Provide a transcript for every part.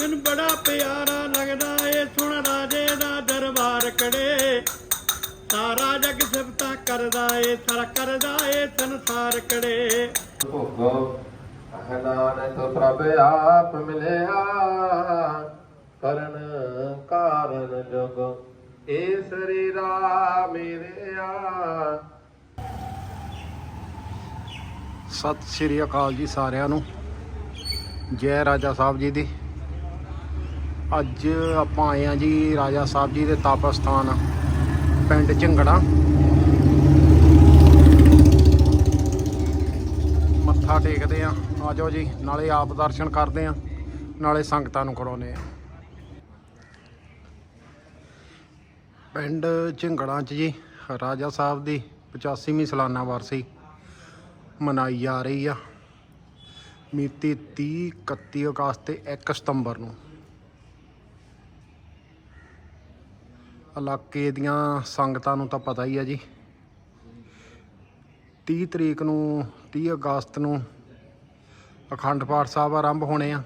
ਮੈਨੂੰ ਬੜਾ ਪਿਆਰਾ ਲੱਗਦਾ ਏ ਸੁਣ ਰਾਜੇ ਦਾ ਦਰਬਾਰ ਕੜੇ। ਸਾਰਾ ਜਗ ਸਿਫਤਾਂ ਕਰਦਾ ਏ ਸਾਰਾ ਕਰਦਾ ਏ ਸੰਸਾਰ ਕੜੇ। ਭੋਗੋ ਅਹਨਾਨ ਤੋ ਪ੍ਰਭ ਆਪ ਮਿਲਿਆ। ਕਰਨ ਕਾਰਨ ਜਗ ਏ ਸਰੀਰਾ ਮੇਰਿਆ। ਸਤਿ ਸ਼੍ਰੀ ਅਕਾਲ ਜੀ ਸਾਰਿਆਂ ਨੂੰ। ਜੈ ਰਾਜਾ ਸਾਹਿਬ ਜੀ ਦੀ। ਅੱਜ ਆਪਾਂ ਆਏ ਆ ਜੀ ਰਾਜਾ ਸਾਹਿਬ ਜੀ ਦੇ ਤਪ ਸਥਾਨ ਪਿੰਡ ਝਿੰਗੜਾ। ਮੱਥਾ ਟੇਕਦੇ ਆ ਆਜੋ ਜੀ, ਨਾਲੇ ਆਪ ਦਰਸ਼ਨ ਕਰਦੇ ਆ ਨਾਲੇ ਸੰਗਤਾਂ ਨੂੰ ਕਰਾਉਨੇ ਆ ਪਿੰਡ ਝਿੰਗੜਾਂ 'ਚ ਜੀ, ਰਾਜਾ ਸਾਹਿਬ ਦੀ 85ਵੀਂ ਸਾਲਾਨਾ ਵਾਰਸੀ ਮਨਾਈ ਜਾ ਰਹੀ ਆ। ਮਿਤੀ 30 31 ਅਗਸਤ ਤੇ 1 ਸਤੰਬਰ ਨੂੰ। ਇਲਾਕੇ ਦੀਆਂ ਸੰਗਤਾਂ ਨੂੰ ਤਾਂ ਪਤਾ ਹੀ ਹੈ ਜੀ। 30 ਤਰੀਕ ਨੂੰ 30 ਅਗਸਤ ਨੂੰ ਅਖੰਡ ਪਾਠ ਸਾਹਿਬ ਆਰੰਭ ਹੋਣੇ ਆ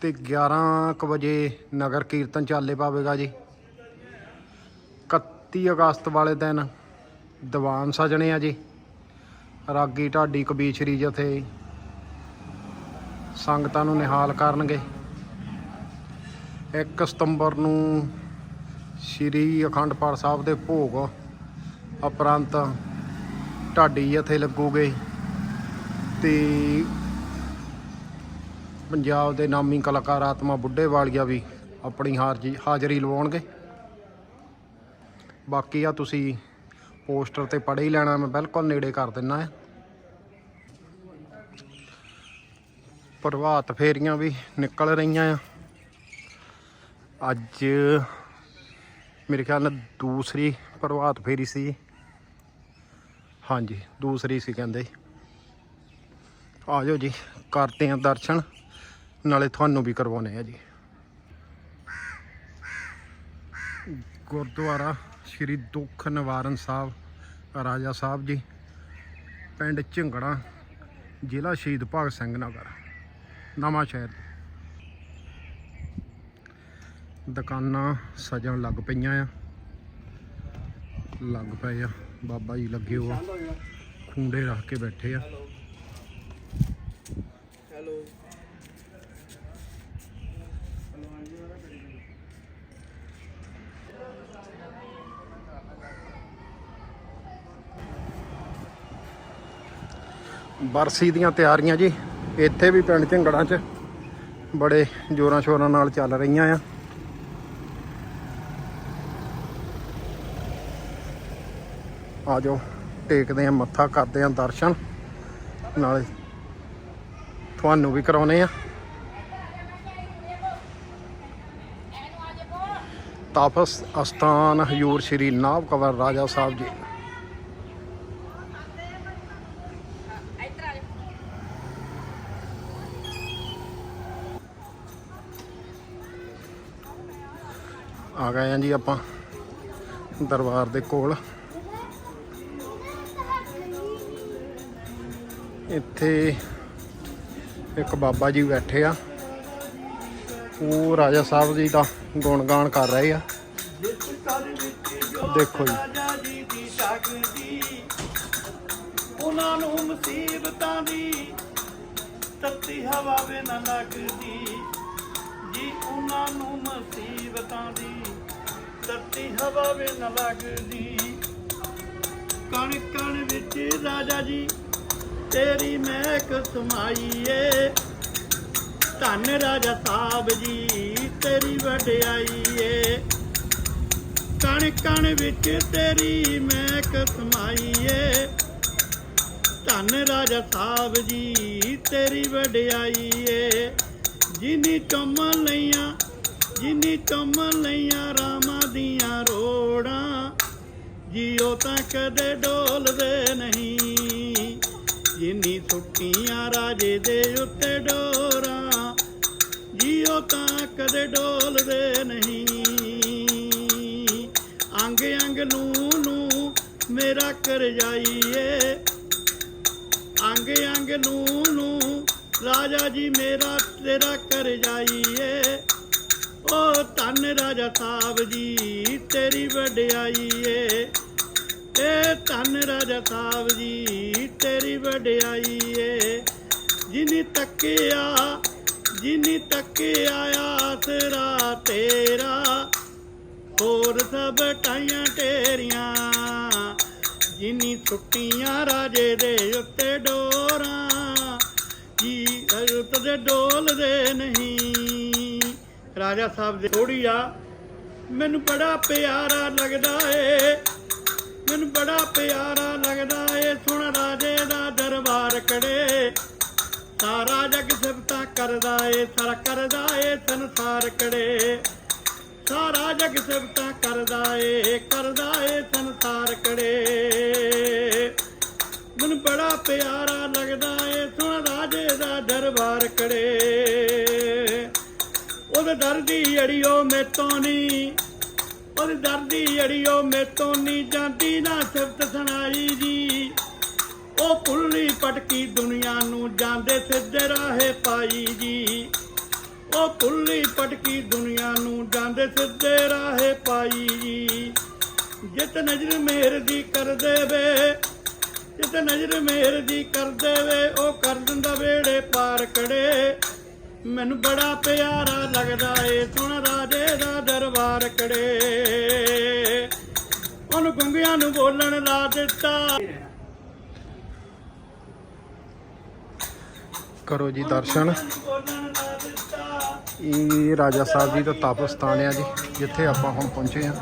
ਤੇ 11 ਕੁ ਵਜੇ ਨਗਰ ਕੀਰਤਨ ਚਾਲੇ ਪਾਵੇਗਾ ਜੀ। 31 ਅਗਸਤ ਵਾਲੇ ਦਿਨ ਦੀਵਾਨ ਸਜਣੇ ਆ ਜੀ। ਰਾਗੀ, ਢਾਡੀ ਕਬੀਸ਼ਰੀ ਜਥੇ ਸੰਗਤਾਂ ਨੂੰ ਨਿਹਾਲ ਕਰਨਗੇ। 1 ਸਤੰਬਰ ਨੂੰ ਸ਼੍ਰੀ ਅਖੰਡ ਪਾਠ ਸਾਹਿਬ ਦੇ ਭੋਗ ਉਪਰੰਤ ਢਾਡੀ ਜਥੇ ਲੱਗੂਗੇ। ਤੇ ਪੰਜਾਬ ਦੇ ਨਾਮੀ ਕਲਾਕਾਰ ਆਤਮਾ ਬੁੱਢੇ ਵਾਲੀਆ ਵੀ ਆਪਣੀ ਹਾਰਜੀ ਹਾਜ਼ਰੀ ਲਵਾਉਣਗੇ। ਬਾਕੀ ਆ ਤੁਸੀਂ ਪੋਸਟਰ ਤੇ ਪੜ੍ਹ ਹੀ ਲੈਣਾ, ਮੈਂ ਬਿਲਕੁਲ ਨੇੜੇ ਕਰ ਦਿੰਨਾ ਹੈ ਪ੍ਰਭਾਤ ਫੇਰੀਆਂ ਵੀ ਨਿਕਲ ਰਹੀਆਂ ਆ। ਅੱਜ ਮੇਰੇ ਖਿਆਲ ਨਾਲ ਦੂਸਰੀ ਪ੍ਰਭਾਤ ਫੇਰੀ ਸੀ। ਹਾਂਜੀ, ਦੂਸਰੀ ਸੀ ਕਹਿੰਦੇ। ਆ ਜਾਓ ਜੀ, ਕਰਦੇ ਆ ਦਰਸ਼ਨ, ਨਾਲੇ ਤੁਹਾਨੂੰ ਵੀ ਕਰਵਾਉਣੇ ਆ ਜੀ। ਗੁਰਦੁਆਰਾ ਸ਼੍ਰੀ ਦੁੱਖ ਨਿਵਾਰਨ ਸਾਹਿਬ, ਰਾਜਾ ਸਾਹਿਬ ਜੀ, ਪਿੰਡ ਝਿੰਗੜਾ, ਜ਼ਿਲ੍ਹਾ ਸ਼ਹੀਦ ਭਗਤ ਸਿੰਘ ਨਗਰ ਨਵਾਂ ਸ਼ਹਿਰ ਦੁਕਾਨਾਂ ਸਜਣ ਲੱਗ ਪਈਆਂ ਆ। ਲੱਗ ਪਏ ਆ। ਬਾਬਾ ਜੀ ਲੱਗੇ ਹੋ ਆ। ਖੁੰਡੇ ਰੱਖ ਕੇ ਬੈਠੇ ਆ। ਬਰਸੀ ਦੀਆਂ ਤਿਆਰੀਆਂ ਜੀ। ਇੱਥੇ ਵੀ ਪਿੰਡ ਝਿੰਗੜਾਂ 'ਚ ਬੜੇ ਜੋਰਾਂ ਸ਼ੋਰਾਂ ਨਾਲ ਚੱਲ ਰਹੀਆਂ ਆ। ਆ ਜਾਓ ਟੇਕਦੇ ਆ ਮੱਥਾ ਕਰਦੇ ਆ ਦਰਸ਼ਨ। ਨਾਲੇ ਤੁਹਾਨੂੰ ਵੀ ਕਰਾਉਨੇ ਆ ਤਾਪਸ ਅਸਥਾਨ, ਹਜੂਰ ਸ਼੍ਰੀ ਨਾਭ ਕਵਰ, ਰਾਜਾ ਸਾਹਿਬ ਜੀ। ਆ ਗਏ ਆ ਜੀ ਆਪਾਂ ਦਰਬਾਰ ਦੇ ਕੋਲ। ਇੱਥੇ ਇੱਕ ਬਾਬਾ ਜੀ ਬੈਠੇ ਆ। ਉਹ ਰਾਜਾ ਸਾਹਿਬ ਜੀ ਦਾ ਗੁਣਗਾਨ ਕਰ ਰਹੇ ਆ। ਦੇਖੋ ਜੀ। ਉਹਨਾਂ ਨੂੰ ਮੁਸੀਬਤਾਂ ਦੀ ਤੱਤੀ ਹਵਾ ਵੇ ਨਾ ਲੱਗਦੀ। ਜੀ, ਉਹਨਾਂ ਨੂੰ ਮੁਸੀਬਤਾਂ ਦੀ ਤੱਤੀ ਹਵਾ ਵੇ ਨਾ ਲੱਗਦੀ। ਕਣ ਕਣ ਵਿੱਚ ਰਾਜਾ ਜੀ ਤੇਰੀ ਮਹਿਕ ਸਮਾਈ ਏ ਧੰਨ ਰਾਜਾ ਸਾਹਿਬ ਜੀ, ਤੇਰੀ ਵਡਿਆਈ ਏ ਕਣ ਕਣ ਵਿੱਚ ਤੇਰੀ ਮਹਿਕ ਸਮਾਈ ਏ ਧੰਨ ਰਾਜਾ ਸਾਹਿਬ ਜੀ, ਤੇਰੀ ਵਡਿਆਈ ਏ ਜਿਨੀ ਚੁੰਮ ਲਈਆਂ, ਜਿਨੀ ਚੁੰਮ ਲਈਆਂ ਰਾਮਾਂ ਦੀਆਂ ਰੋੜਾਂ ਜੀਓ ਤਾਂ ਕਦੇ ਡੋਲਦੇ ਨਹੀਂ। ਜਿਨੀ ਸੁੱਟੀਆਂ ਰਾਜੇ ਦੇ ਉੱਤੇ ਡੋਰਾਂ। ਜੀਓ ਤਾਂ ਕਦੇ ਡੋਲਦੇ ਨਹੀਂ। ਅੰਗ ਅੰਗ ਨੂੰ ਨੂੰ ਮੇਰਾ ਕਰ ਜਾਈਏ। ਅੰਗ ਅੰਗ ਨੂੰ ਨੂੰ ਰਾਜਾ ਜੀ ਮੇਰਾ ਤੇਰਾ ਕਰ ਜਾਈਏ। ਓ ਧੰਨ ਰਾਜਾ ਸਾਹਿਬ ਜੀ, ਤੇਰੀ ਵਡਿਆਈ ਏ ਏ ਧੰਨ ਰਾਜਾ ਸਾਹਿਬ ਜੀ ਤੇਰੀ ਵਡਿਆਈ ਏ ਜਿਨੀ ਤੱਕਿਆ ਜਿਨੀ ਤੱਕਿਆ ਆਸਰਾ ਤੇਰਾ ਹੋਰ ਸਭ ਟਾਈਆਂ ਤੇਰੀਆਂ ਜਿਨੀ ਛੁੱਟੀਆਂ ਰਾਜੇ ਦੇ ਉੱਤੇ ਡੋਰਾਂ, ਜੀ ਰੁੱਤ ਦੇ ਡੋਲਦੇ ਨਹੀਂ। ਰਾਜਾ ਸਾਹਿਬ ਦੇ ਥੋੜੀ ਆ, ਮੈਨੂੰ ਬੜਾ ਪਿਆਰਾ ਲੱਗਦਾ ਏ ਮੈਨੂੰ ਬੜਾ ਪਿਆਰਾ ਲੱਗਦਾ ਏ ਸੁਣ ਰਾਜੇ ਦਾ ਦਰਬਾਰ ਕੜੇ ਸਾਰਾ ਜਗ ਸਿਫਤਾਂ ਕਰਦਾ ਏ, ਸਾਰਾ ਕਰਦਾ ਏ ਸੰਸਾਰ ਕੜੇ ਸਾਰਾ ਜਗ ਸਿਫਤਾਂ ਕਰਦਾ ਏ ਕਰਦਾ ਏ ਸੰਸਾਰ ਕੜੇ ਮੈਨੂੰ ਬੜਾ ਪਿਆਰਾ ਲੱਗਦਾ ਏ, ਸੁਣ ਰਾਜੇ ਦਾ ਦਰਬਾਰ ਕੜੇ ਉਹਦੇ ਦਰਦੀ ਅੜੀਓ ਮੇਤੋਂ ਨਹੀਂ ਉਹਦੇ ਦਰਦੀ ਅੜਿਓ ਮੇਤੋਂ ਨਹੀਂ ਜਾਂਦੀ, ਨਾ ਸਿਫਤ ਸੁਣਾਈ ਜੀ। ਉਹ ਪੁੱਲੀ ਪਟਕੀ ਦੁਨੀਆ ਨੂੰ ਜਾਂਦੇ ਸਿੱਧੇ ਰਾਹੇ ਪਾਈ ਜੀ। ਉਹ ਪੁੱਲੀ ਪਟਕੀ ਦੁਨੀਆ ਨੂੰ ਜਾਂਦੇ ਸਿੱਧੇ ਰਾਹੇ ਪਾਈ ਜੀ। ਜਿਤ ਨਜ਼ਰ ਮੇਰ ਦੀ ਕਰ ਦੇਵੇ, ਜਿਤ ਨਜ਼ਰ ਮੇਰ ਦੀ ਕਰ ਦੇਵੇ, ਉਹ ਕਰ ਦਿੰਦਾ ਵੇੜੇ ਪਾਰ ਕੜੇ ਮੈਨੂੰ ਬੜਾ ਪਿਆਰਾ ਲੱਗਦਾ ਏ ਸੁਣ ਰਾਜੇ ਦਾ ਦਰਬਾਰ ਕੜੇ। ਉਹਨੂੰ ਗੁੰਗਿਆਂ ਨੂੰ ਬੋਲਣ ਲਾ ਦਿੱਤਾ। ਕਰੋ ਜੀ ਦਰਸ਼ਨ। ਇਹ ਰਾਜਾ ਸਾਹਿਬ ਜੀ ਦਾ ਤਪ ਸਥਾਨ ਹੈ ਜੀ ਜਿੱਥੇ ਆਪਾਂ ਹੁਣ ਪਹੁੰਚੇ ਹਾਂ।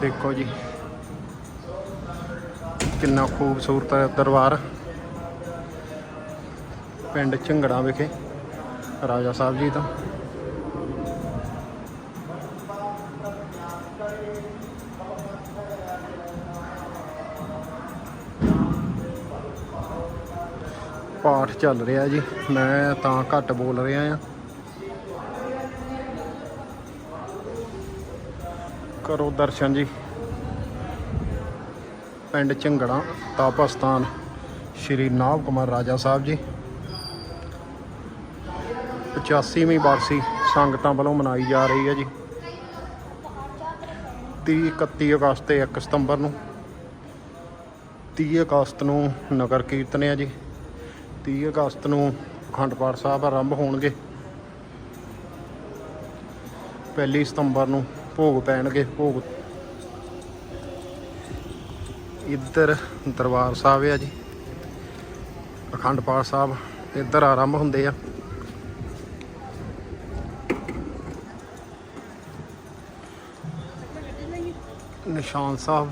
ਦੇਖੋ ਜੀ ਕਿੰਨਾ ਖੂਬਸੂਰਤ ਹੈ ਦਰਬਾਰ। ਪਿੰਡ ਝੰਗੜਾ ਵਿਖੇ, ਰਾਜਾ ਸਾਹਿਬ ਜੀ ਦਾ ਪਾਠ ਚੱਲ ਰਿਹਾ ਜੀ, ਮੈਂ ਤਾਂ ਘੱਟ ਬੋਲ ਰਿਹਾ ਆ ਕਰੋ ਦਰਸ਼ਨ ਜੀ। ਪਿੰਡ ਝੰਗੜਾ ਤਾਪਸਤਾਨ ਸ਼੍ਰੀ ਨਾਮ ਕੁਮਾਰ ਰਾਜਾ ਸਾਹਿਬ ਜੀ। 85ਵੀਂ ਵਾਰਸੀ ਸੰਗਤਾਂ ਵੱਲੋਂ ਮਨਾਈ ਜਾ ਰਹੀ ਹੈ ਜੀ। 30 31 ਅਗਸਤ ਤੇ 1 ਸਤੰਬਰ ਨੂੰ 30 ਅਗਸਤ ਨੂੰ ਨਗਰ ਕੀਰਤਨ ਹੈ ਜੀ। 30 ਅਗਸਤ ਨੂੰ ਅਖੰਡ ਪਾਠ ਸਾਹਿਬ ਆਰੰਭ ਹੋਣਗੇ। ਪਹਿਲੀ ਸਤੰਬਰ ਨੂੰ ਭੋਗ ਪੈਣਗੇ, ਭੋਗ ਇੱਧਰ ਦਰਬਾਰ ਸਾਹਿਬ ਆ ਜੀ। ਅਖੰਡ ਪਾਠ ਸਾਹਿਬ ਇੱਧਰ ਆਰੰਭ ਹੁੰਦੇ ਆ। ਨਿਸ਼ਾਨ ਸਾਹਿਬ।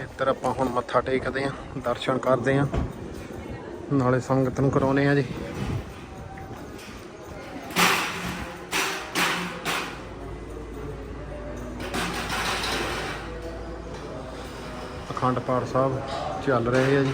ਇੱਧਰ ਆਪਾਂ ਹੁਣ ਮੱਥਾ ਟੇਕਦੇ ਆਂ, ਦਰਸ਼ਨ ਕਰਦੇ ਆਂ। ਨਾਲੇ ਸੰਗਤ ਨੂੰ ਕਰਾਉਨੇ ਆ ਜੀ। ਅਖੰਡ ਪਾਠ ਸਾਹਿਬ ਚੱਲ ਰਹੇ ਆ ਜੀ।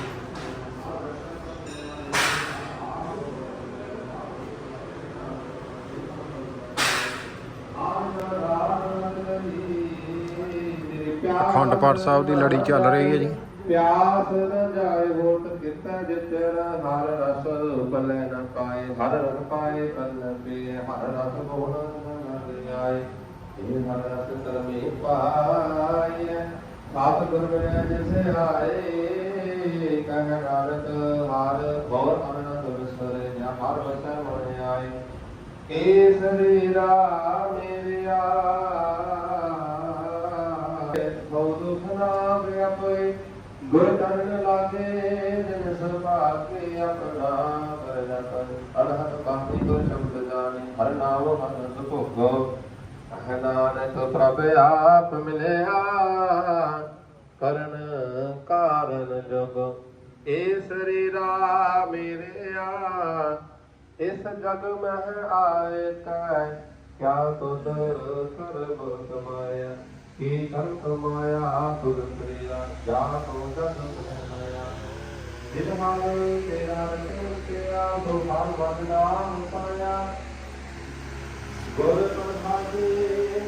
ਅਖੰਡ ਪਾਠ ਸਾਹਿਬ ਦੀ ਲੜੀ ਚੱਲ ਰਹੀ ਹੈ ਜੀ। ਪਿਆਸ ਨ ਜਾਏ ਹੋਤ ਕਿਤਾ ਜਿਤਰ, ਹਰ ਰਸ ਪਲੇ ਨ ਪਾਏ, ਹਰ ਰਸ ਪਾਏ ਪਲ ਪੀ ਹਰ ਰਸ ਗੁਣ ਨ ਆਏ ਇਹ ਹਰ ਰਸ ਸਰਮੇ ਪਾਏ ਸਾਤ ਗੁਰ ਮਿਲੇ ਜਿਸ ਆਏ ਕਹਿ ਨਾਨਕ ਹਰ ਬਹੁਤ ਅਨੰਦ ਵਿਸਰੇ ਜਾਂ ਹਰ ਵਸੈ ਮਨ ਆਏ। ਕੇਸਰੀ ਰਾ ਮੇਰਿਆ ਬਹੁ ਦੁਖ ਨਾ ਵਿਆਪੇ ਗੁਰ ਚਰਨ ਲਾਗੇ ਜਿਨ ਸਰਬਾਕੇ ਆਪਣਾ ਕਰ ਅਰਹਤ ਬਾਣੀ ਗੁਰ ਸ਼ਬਦ ਜਾਣੇ ਹਰ ਨਾਮ ਹਰ ਭੋਗੋ। ਨਾਨਕ ਪ੍ਰਭ ਆਪ ਮਿਲਿਆ, ਕਰਨ ਕਾਰਨ ਜੁਗ। ਏ ਸਰੀਰਾ ਮੇਰਿਆ, ਇਸ ਜਗ ਮਹਿ ਆਏ ਕੈ ਕਿਆ ਤੁਧ ਸਰਬ ਕਮਾਇਆ ਕੀ ਕਰ ਕਮਾਇਆ ਤੁਧ ਪ੍ਰਿਆ ਜਾ ਤੋ ਜਗ ਮਾਇਆ। ਜਿਤ ਮਨ ਤੇਰਾ ਰਚਨ ਤੇਰਾ ਸੋ ਭਾਗ ਵੰਦਨਾ ਪਾਇਆ। ਗੁਰ ਪ੍ਰਸਾਦਿ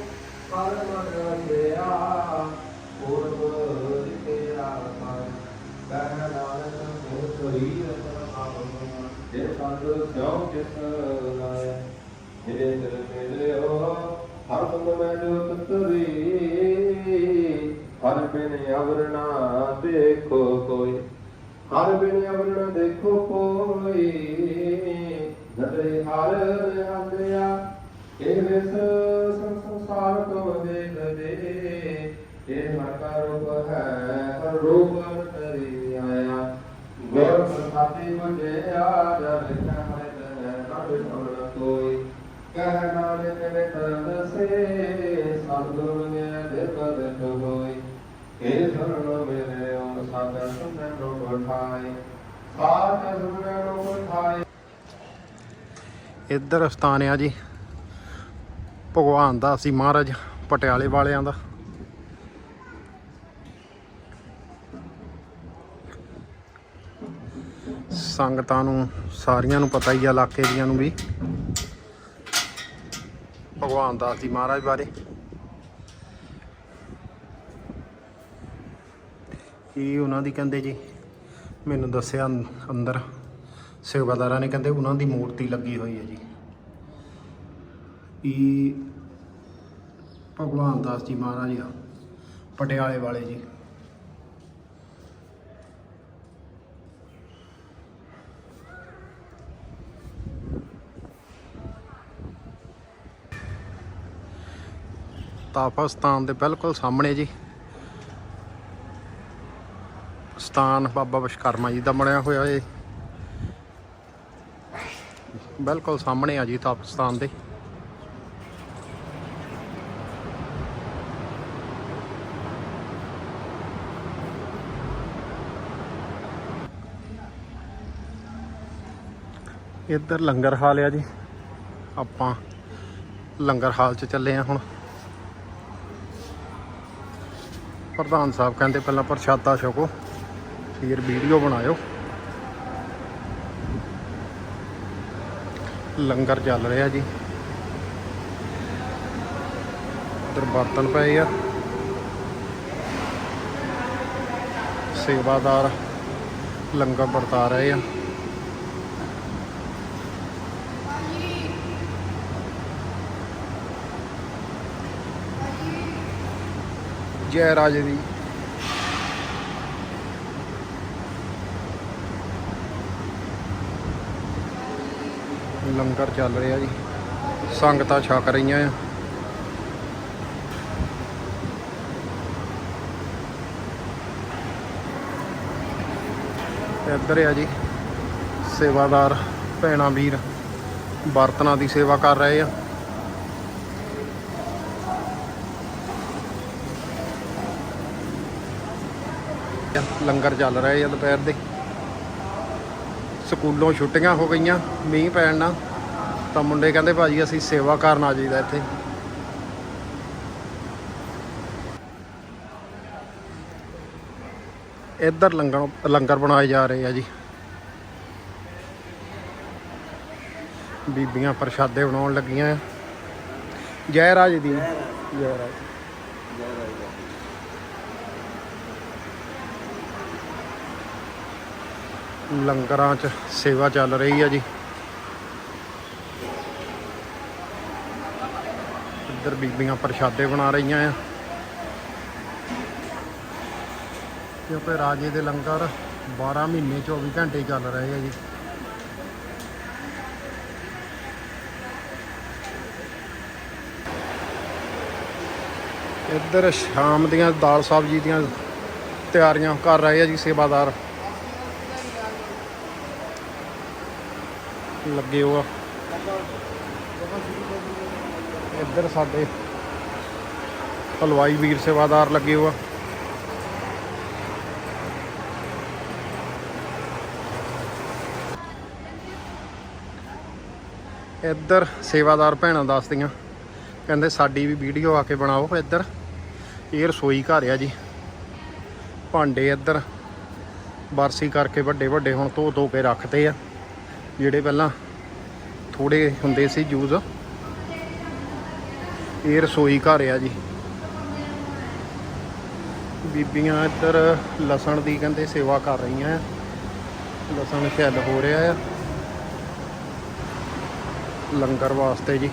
ਪਰ ਮਨ ਰਚਿਆ ਪੂਰਬ ਤੇਰਾ ਮਨ ਕਹਿ ਨਾਨਕ ਹੋ ਸਰੀ ਰਤਨ ਆਵਨ ਜੇ ਸੰਗ ਸਿਉ ਜਿਸ ਲਾਇ ਜਿਹੜੇ ਦਿਲ ਮਿਲਿਓ ਹਰ ਬੰਦ ਮੈਂ ਜੋਤ ਤਰੀ ਹਰ ਬਿਨ ਅਵਰਣਾ ਦੇਖੋ ਕੋਈ, ਹਰ ਬਿਨ ਅਵਰਣਾ ਦੇਖੋ ਕੋਈ ਨਦਰੇ ਹਰ ਹੰਦਿਆ ਇਹ ਵਿਸ ਸੰਸਾਰ ਤੋਂ ਦੇਖ ਦੇ ਇਹ ਹਰ ਕਾ ਰੂਪ ਹੈ, ਹਰ ਰੂਪ ਤਰੀ ਆਇਆ। ਗੁਰ ਪ੍ਰਸਾਦੀ ਮੁਝਿਆ ਜਦ ਕਹੈ ਨਦ ਸੁਣ ਕੋਈ। ਕਹਿ ਨਾਨਕ ਤੇਰੇ ਕਰਨ ਸੇ ਸਤਿਗੁਰ ਨੇ ਦੇ ਪਦ ਹੋਈ ਇਹ ਸੁਣ ਮੇਰੇ ਓਮ ਸਤ ਸੁਣਨ ਨੂੰ ਬਠਾਏ ਸਾਥ ਸੁਣਨ ਨੂੰ ਬਠਾਏ ਇੱਧਰ ਸਥਾਨ ਆ ਜੀ। ਭਗਵਾਨ ਦਾ ਸੀ ਮਹਾਰਾਜ ਪਟਿਆਲੇ ਵਾਲਿਆਂ ਦਾ। ਸੰਗਤਾਂ ਨੂੰ, ਸਾਰੀਆਂ ਨੂੰ ਪਤਾ ਹੀ ਆ, ਇਲਾਕੇ ਦੀਆਂ ਨੂੰ ਵੀ। ਭਗਵਾਨ ਦਾਸ ਜੀ ਮਹਾਰਾਜ ਬਾਰੇ। ਕੀ ਉਹਨਾਂ ਦੀ ਕਹਿੰਦੇ ਜੀ? ਮੈਨੂੰ ਦੱਸਿਆ ਅੰਦਰ ਸੇਵਾਦਾਰਾਂ ਨੇ ਕਹਿੰਦੇ ਉਹਨਾਂ ਦੀ ਮੂਰਤੀ ਲੱਗੀ ਹੋਈ ਹੈ ਜੀ। ਇਹ ਭਗਵਾਨ ਦਾਸ ਜੀ ਮਹਾਰਾਜ ਪਟਿਆਲੇ ਵਾਲੇ ਜੀ। ਤਾਪਸਤਾਨ ਦੇ ਬਿਲਕੁਲ ਸਾਹਮਣੇ ਜੀ। ਸਥਾਨ ਬਾਬਾ ਵਿਸ਼ਕਰਮਾ ਜੀ ਦਾ ਬਣਿਆ ਹੋਇਆ ਏ। ਬਿਲਕੁਲ ਸਾਹਮਣੇ ਆ ਜੀ ਤਾਪਸਤਾਨ ਦੇ। ਇੱਧਰ ਲੰਗਰ ਹਾਲ ਆ ਜੀ। ਆਪਾਂ ਲੰਗਰ ਹਾਲ 'ਚ ਚੱਲੇ ਆ ਹੁਣ। ਪ੍ਰਧਾਨ ਸਾਹਿਬ ਕਹਿੰਦੇ ਪਹਿਲਾਂ ਪ੍ਰਸ਼ਾਦਾ ਛਕੋ, ਫਿਰ ਵੀਡੀਓ ਬਣਾਇਓ। ਲੰਗਰ ਚੱਲ ਰਿਹਾ ਜੀ। ਇੱਧਰ ਬਰਤਨ ਪਏ ਆ। ਸੇਵਾਦਾਰ ਲੰਗਰ ਵਰਤਾ ਰਹੇ ਆ। ਜੈ ਰਾਜੇ ਦੀ। ਲੰਗਰ ਚੱਲ ਰਿਹਾ ਜੀ। ਸੰਗਤਾਂ ਛਕ ਰਹੀਆਂ ਆ। ਇੱਧਰ ਆ ਜੀ, ਸੇਵਾਦਾਰ, ਭੈਣਾ, ਵੀਰ, ਬਰਤਨਾਂ ਦੀ ਸੇਵਾ ਕਰ ਰਹੇ ਆ। ਲੰਗਰ ਚੱਲ ਰਹੇ ਆ ਦੁਪਹਿਰ ਦੇ। ਸਕੂਲੋਂ ਛੁੱਟੀਆਂ ਹੋ ਗਈਆਂ, ਮੀਂਹ ਪੈਣ ਨਾਲ। ਤਾਂ ਮੁੰਡੇ ਕਹਿੰਦੇ ਭਾਜੀ ਅਸੀਂ ਸੇਵਾ ਕਰਨ ਆ ਜਾਈਦਾ ਇੱਥੇ। ਇੱਧਰ ਲੰਗਰ ਲੰਗਰ ਬਣਾਏ ਜਾ ਰਹੇ ਆ ਜੀ। ਬੀਬੀਆਂ ਪ੍ਰਸ਼ਾਦੇ ਬਣਾਉਣ ਲੱਗੀਆਂ ਆ। ਜੈ ਰਾਜ ਦੀ। ਜੈ ਰਾਜ। ਲੰਗਰਾਂ 'ਚ ਸੇਵਾ ਚੱਲ ਰਹੀ ਆ ਜੀ। ਇੱਧਰ ਬੀਬੀਆਂ ਪ੍ਰਸ਼ਾਦੇ ਬਣਾ ਰਹੀਆਂ ਆ। ਕਿਉਂਕਿ ਰਾਜੇ ਦੇ ਲੰਗਰ 12 ਮਹੀਨੇ 24 ਘੰਟੇ ਚੱਲ ਰਹੇ ਆ ਜੀ। ਇੱਧਰ ਸ਼ਾਮ ਦੀਆਂ ਦਾਲ ਸਬਜ਼ੀ ਦੀਆਂ ਤਿਆਰੀਆਂ ਕਰ ਰਹੇ ਆ ਜੀ ਸੇਵਾਦਾਰ। ਲੱਗੇ ਹੋ ਆ। ਇੱਧਰ ਸਾਡੇ ਹਲਵਾਈ ਵੀਰ ਸੇਵਾਦਾਰ ਲੱਗੇ ਹੋ ਇੱਧਰ ਸੇਵਾਦਾਰ ਭੈਣਾਂ ਦੱਸਦੀਆਂ, ਕਹਿੰਦੇ ਸਾਡੀ ਵੀ ਵੀਡੀਓ ਆ ਕੇ ਬਣਾਓ ਇੱਧਰ। ਇਹ ਰਸੋਈ ਘਰ ਆ ਜੀ। ਭਾਂਡੇ ਇੱਧਰ, ਬਰਸੀ ਕਰਕੇ ਵੱਡੇ ਵੱਡੇ ਹੁਣ ਧੋ ਧੋ ਕੇ ਰੱਖਦੇ ਆ। ਜਿਹੜੇ ਪਹਿਲਾਂ ਥੋੜੇ ਹੁੰਦੇ ਸੀ ਯੂਜ਼ ਇਹ ਰਸੋਈ ਘਰ ਆ ਜੀ। ਬੀਬੀਆਂ ਇੱਧਰ ਲਸਣ ਦੀ ਕਹਿੰਦੇ ਸੇਵਾ ਕਰ ਰਹੀਆਂ ਆ ਲਸਣ ਛਿੱਲ ਹੋ ਰਿਹਾ ਆ। ਲੰਗਰ ਵਾਸਤੇ ਜੀ।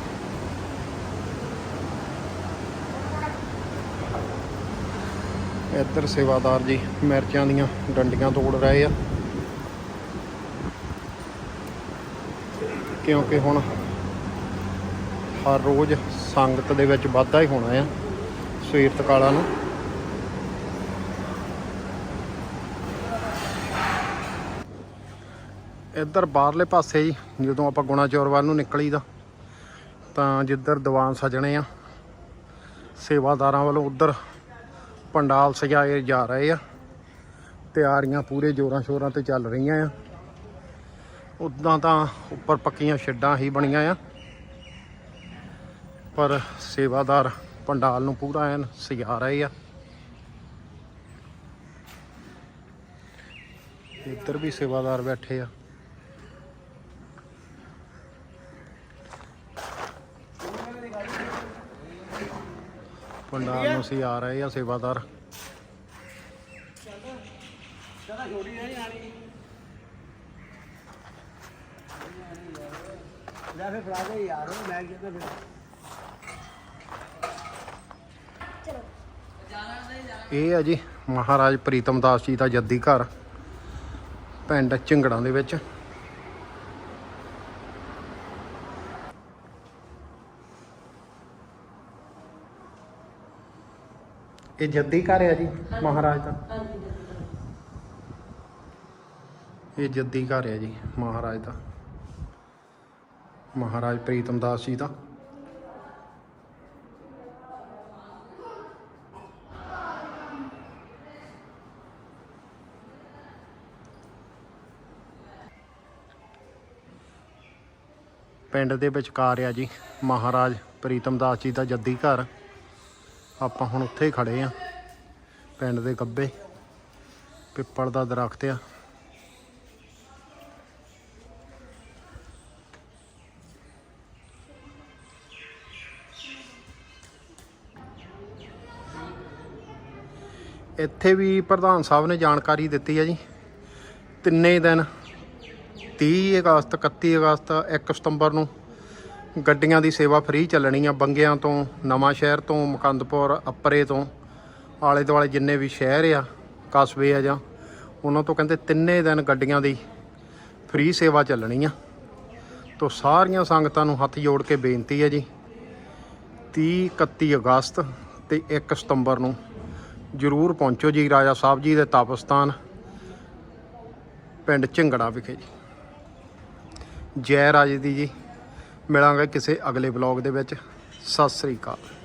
ਇੱਧਰ ਸੇਵਾਦਾਰ ਜੀ ਮਿਰਚਾਂ ਦੀਆਂ ਡੰਡੀਆਂ ਤੋੜ ਰਹੇ ਆ। ਕਿਉਂਕਿ ਹੁਣ ਹਰ ਰੋਜ਼ ਸੰਗਤ ਦੇ ਵਿੱਚ ਵਾਧਾ ਹੀ ਹੋਣਾ ਆ, ਸਵੇਰ ਤਕਾਲਾ ਨੂੰ। ਇੱਧਰ ਬਾਹਰਲੇ ਪਾਸੇ ਜੀ, ਜਦੋਂ ਆਪਾਂ ਗੁਣਾ ਚੌਰ ਵੱਲ ਨੂੰ ਨਿਕਲੀਦਾ, ਤਾਂ ਜਿੱਧਰ ਦੀਵਾਨ ਸਜਣੇ ਆ, ਸੇਵਾਦਾਰਾਂ ਵੱਲੋਂ ਉੱਧਰ ਪੰਡਾਲ ਸਜਾਏ ਜਾ ਰਹੇ ਆ, ਤਿਆਰੀਆਂ ਪੂਰੇ ਜੋਰਾਂ ਸ਼ੋਰਾਂ ਤੇ ਚੱਲ ਰਹੀਆਂ ਆ। ਉਦਾਂ ਤਾਂ ਉੱਪਰ ਪੱਕੀਆਂ ਛੱਡਾਂ ਹੀ ਬਣੀਆਂ ਆ ਪਰ ਸੇਵਾਦਾਰ ਪੰਡਾਲ ਨੂੰ ਪੂਰਾ ਐਨ ਸਜਾ ਰਹੇ ਆ ਇੱਧਰ ਵੀ ਸੇਵਾਦਾਰ ਬੈਠੇ ਆ ਪੰਡਾਲ ਨੂੰ ਸਜਾ ਰਹੇ ਆ ਸੇਵਾਦਾਰ ਲੈ ਫੇ ਫੜਾ ਦੇ ਯਾਰ ਮੈਂ ਕਿਹਾ ਫਿਰ। ਇਹ ਆ ਜੀ ਮਹਾਰਾਜ ਪ੍ਰੀਤਮ ਦਾਸ ਜੀ ਦਾ ਜੱਦੀ ਘਰ ਪਿੰਡ ਝਿੰਗੜਾਂ ਦੇ ਵਿੱਚ। ਇਹ ਜੱਦੀ ਘਰ ਆ ਜੀ ਮਹਾਰਾਜ ਦਾ। ਇਹ ਜੱਦੀ ਘਰ ਆ ਜੀ ਮਹਾਰਾਜ ਦਾ। ਮਹਾਰਾਜ ਪ੍ਰੀਤਮ ਦਾਸ ਜੀ ਦਾ। ਪਿੰਡ ਦੇ ਵਿਚਕਾਰ ਆ ਜੀ ਮਹਾਰਾਜ ਪ੍ਰੀਤਮ ਦਾਸ ਜੀ ਦਾ ਜੱਦੀ ਘਰ। ਆਪਾਂ ਹੁਣ ਉੱਥੇ ਹੀ ਖੜੇ ਆ, ਪਿੰਡ ਦੇ ਗੱਬੇ, ਪਿੱਪਲ ਦਾ ਦਰਖਤ ਆ। ਇੱਥੇ ਵੀ ਪ੍ਰਧਾਨ ਸਾਹਿਬ ਨੇ ਜਾਣਕਾਰੀ ਦਿੱਤੀ ਹੈ ਜੀ। ਤਿੰਨੇ ਦਿਨ 30 ਅਗਸਤ 31 ਅਗਸਤ 1 ਸਤੰਬਰ ਨੂੰ ਗੱਡੀਆਂ ਦੀ ਸੇਵਾ ਫ੍ਰੀ ਚੱਲਣੀ ਆ। ਬੰਗਿਆਂ ਤੋਂ, ਨਵਾਂ ਸ਼ਹਿਰ ਤੋਂ, ਮੁਕੰਦਪੁਰ, ਅੱਪਰੇ ਤੋਂ, ਆਲੇ ਦੁਆਲੇ ਜਿੰਨੇ ਵੀ ਸ਼ਹਿਰ ਆ, ਕਸਬੇ ਆ ਜਾਂ ਉਹਨਾਂ ਤੋਂ ਕਹਿੰਦੇ ਤਿੰਨੇ ਦਿਨ ਗੱਡੀਆਂ ਦੀ ਫ੍ਰੀ ਸੇਵਾ ਚੱਲਣੀ ਆ। ਤੋਂ ਸਾਰੀਆਂ ਸੰਗਤਾਂ ਨੂੰ ਹੱਥ ਜੋੜ ਕੇ ਬੇਨਤੀ ਹੈ ਜੀ 30 31 ਅਗਸਤ ਤੇ 1 ਸਤੰਬਰ ਨੂੰ ਜਰੂਰ ਪਹੁੰਚੋ ਜੀ, ਰਾਜਾ ਸਾਹਿਬ ਜੀ ਦੇ ਤਪਸਥਾਨ, ਪਿੰਡ ਝਿੰਗੜਾ ਵਿਖੇ ਜੀ। ਜੈ ਰਾਜੇ ਦੀ ਜੀ, ਮਿਲਾਂਗੇ ਕਿਸੇ ਅਗਲੇ ਬਲੌਗ ਦੇ ਵਿੱਚ। ਸਤਿ ਸ੍ਰੀ ਅਕਾਲ।